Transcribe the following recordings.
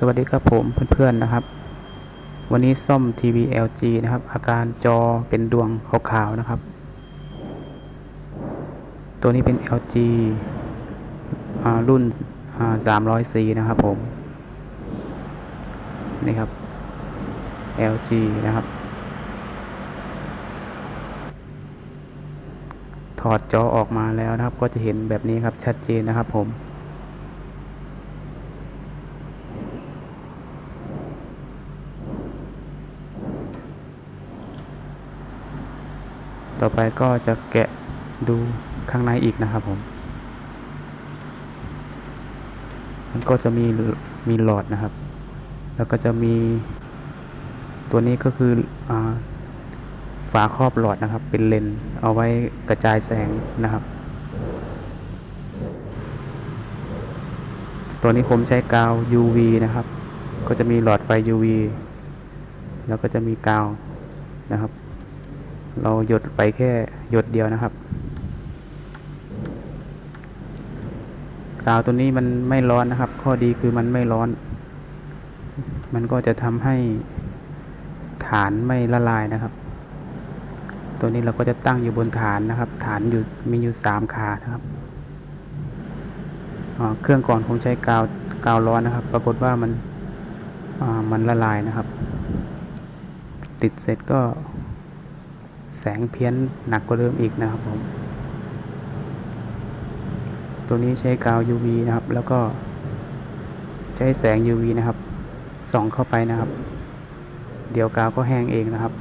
สวัสดีครับผมเพื่อนๆนะครับ วันนี้ซ่อมทีวี LG นะครับ อาการจอเป็นดวงขาวๆนะครับ ตัวนี้เป็น LG รุ่น 300C นะครับผม นี่ครับ LG นะครับ ถอดจอออกมาแล้วนะครับ ก็จะเห็นแบบนี้ครับชัดเจนนะครับผม ต่อไปก็จะแกะดูข้างในอีกนะครับผม มันก็จะมีมีหลอดนะครับ แล้วก็จะมี ตัวนี้ก็คืออฝาครอบหลอดนะครับ เป็นเลนส์เอาไว้กระจายแสงนะครับ ตัวนี้ผมใช้กาว UV นะครับ ก็จะมีหลอดไฟ UV แล้วก็จะมีกาวนะครับ เราหยดไปแค่หยดเดียวนะครับกาวตัวนี้มันไม่ร้อนนะครับ ข้อดีคือมันไม่ร้อน มันก็จะทำให้ฐานไม่ละลายนะครับ ตัวนี้เราก็จะตั้งอยู่บนฐานนะครับ ฐานอยู่มีอยู่สามขานะครับเครื่องก่อนผมใช้กาวกาวร้อนนะครับ ปรากฏว่ามันมันละลายนะครับ ติดเสร็จก็ แสงเพี้ยนหนักกว่าเดิมอีกนะครับผม ตัวนี้ใช้กาว UV นะครับ แล้วก็ใช้แสง UV นะครับส่องเข้าไปนะครับ เดี๋ยวกาวก็แห้งเองนะครับ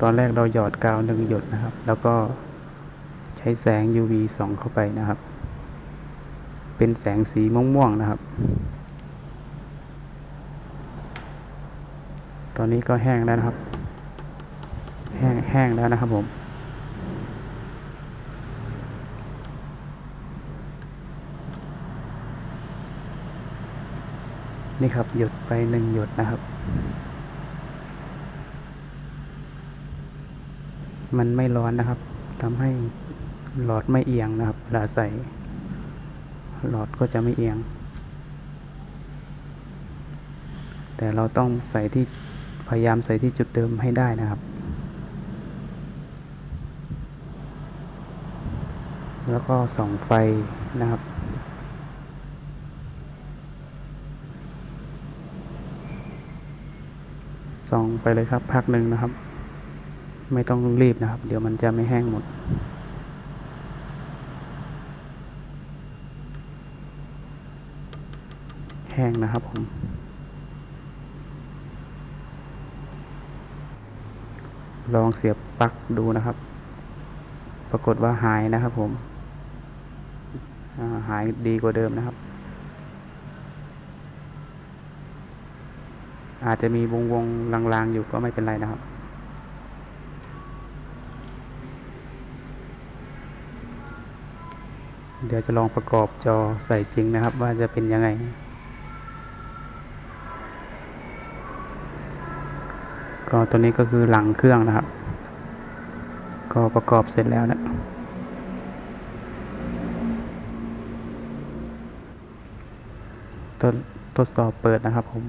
ตอนแรกเราหยอดกาวหนึ่งหยดนะครับ แล้วก็ใช้แสง UV ส่องเข้าไปนะครับ เป็นแสงสีม่วงๆนะครับ ตอนนี้ก็แห้งแล้วนะครับ แห้งแห้งแล้วนะครับผมนี่ครับ หยดไปหนึ่งหยดนะครับ มันไม่ร้อนนะครับทำให้หลอดไม่เอียงนะครับเวลาใส่หลอดก็จะไม่เอียง แต่เราต้องใส่ที่ พยายามใส่ที่จุดเดิมให้ได้นะครับ แล้วก็ส่องไฟนะครับส่องไปเลยครับพักหนึ่งนะครับ ไม่ต้องรีบนะครับ เดี๋ยวมันจะไม่แห้งหมดแห้งนะครับผม ลองเสียบปลั๊กดูนะครับ ปรากฏว่าหายนะครับผมหายดีกว่าเดิมนะครับ อาจจะมีวงวงลางๆอยู่ก็ไม่เป็นไรนะครับเดี๋ยวจะลองประกอบจอใส่จริงนะครับ ว่าจะเป็นยังไง ก็ตัวนี้ก็คือหลังเครื่องนะครับ ก็ประกอบเสร็จแล้วนะทดทดสอบเปิดนะครับผม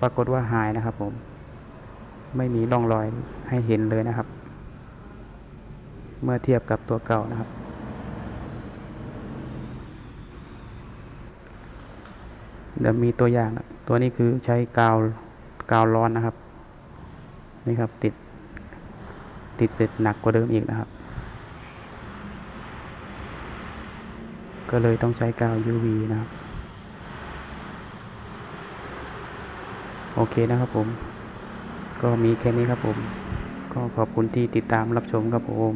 ปรากฏว่าหายนะครับผม ไม่มีร่องรอยให้เห็นเลยนะครับ เมื่อเทียบกับตัวเก่านะครับ เดี๋ยวมีตัวอย่างนะตัวนี้คือใช้กาวกาวร้อนนะครับ นี่ครับติดติดเสร็จหนักกว่าเดิมอีกนะครับ ก็เลยต้องใช้กาว UV นะครับ โอเคนะครับผม ก็มีแค่นี้ครับผม ก็ขอบคุณที่ติดตามรับชมครับผม